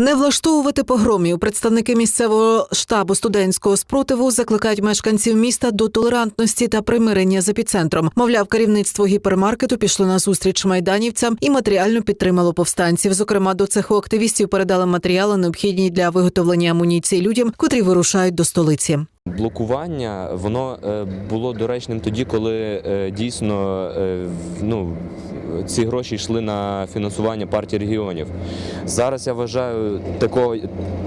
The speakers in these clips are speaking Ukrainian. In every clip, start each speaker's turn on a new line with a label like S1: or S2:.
S1: Не влаштовувати погромів. Представники місцевого штабу студентського спротиву закликають мешканців міста до толерантності та примирення з епіцентром. Мовляв, керівництво гіпермаркету пішло на зустріч майданівцям і матеріально підтримало повстанців. Зокрема, до цеху активістів передали матеріали, необхідні для виготовлення амуніції людям, котрі вирушають до столиці.
S2: Блокування воно е, було доречним тоді, коли е, дійсно е, ну, ці гроші йшли на фінансування партії регіонів. Зараз я вважаю, такого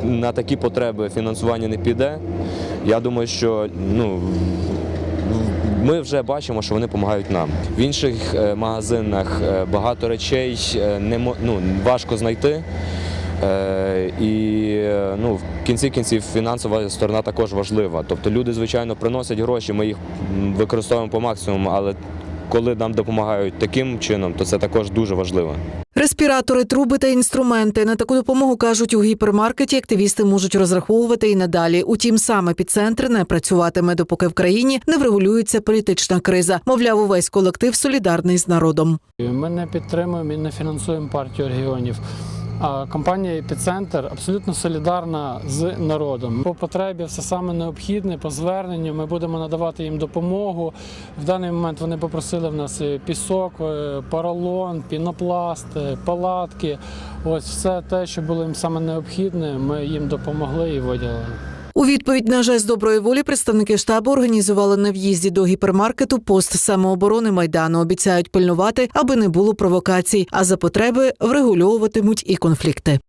S2: на такі потреби фінансування не піде. Я думаю, що ну. Ми вже бачимо, що вони допомагають нам. В інших магазинах багато речей не ну, важко знайти. Е, І ну, в кінці кінців фінансова сторона також важлива. Тобто люди, звичайно, приносять гроші, ми їх використовуємо по максимуму, але коли нам допомагають таким чином, то це також дуже важливо.
S1: Респіратори, труби та інструменти на таку допомогу кажуть у гіпермаркеті. Активісти можуть розраховувати і надалі. Утім, саме епіцентр не працюватиме, допоки в країні не врегулюється політична криза. Мовляв, увесь колектив солідарний з народом.
S3: Ми не підтримуємо і не фінансуємо партію регіонів. Компанія Епіцентр абсолютно солідарна з народом. По потребі все саме необхідне, по зверненню ми будемо надавати їм допомогу. В даний момент вони попросили в нас е, пісок, е, поролон, пінопласт, е, палатки. Ось все те, що було їм саме необхідне, ми їм допомогли і виділили.
S1: У відповідь на жест доброї волі представники штабу організували на в'їзді до гіпермаркету пост самооборони майдану. Обіцяють пильнувати, аби не було провокацій, а за потреби врегульовуватимуть і конфлікти.